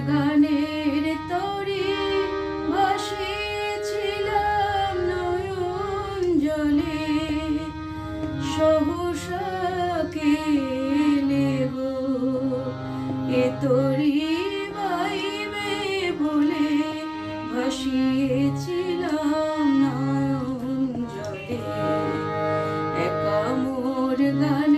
গানের তরি ভাসিয়েছিলাম বাইবে বলে ভাসিয়েছিলাম একা মোর গানের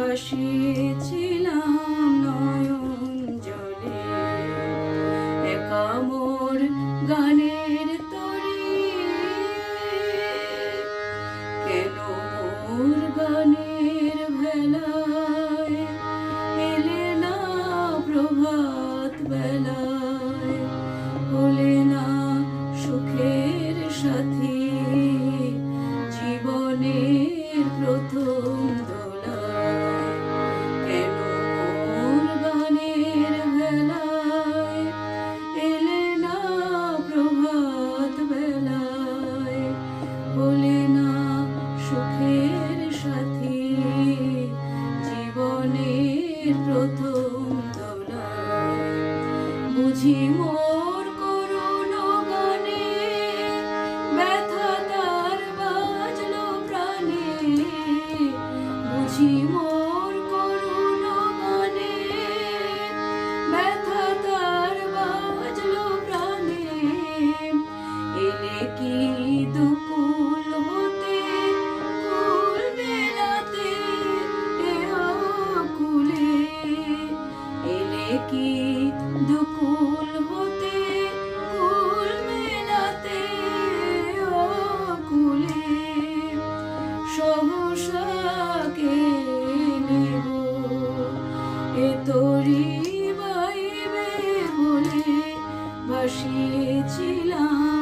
ভাসিয়েছিলাম নয়ন জলে একা মোর গানের তরি। কেন মোর গানের ভেলায় এলে না প্রভাত বেলায়? হলে না সুখের সাথী বুঝি মোর কি দুকুল হতে কুল মেলাতে ও কুলে। সহসাকে নেব? এ তরি বাইবে বলে ভাসিয়েছিলাম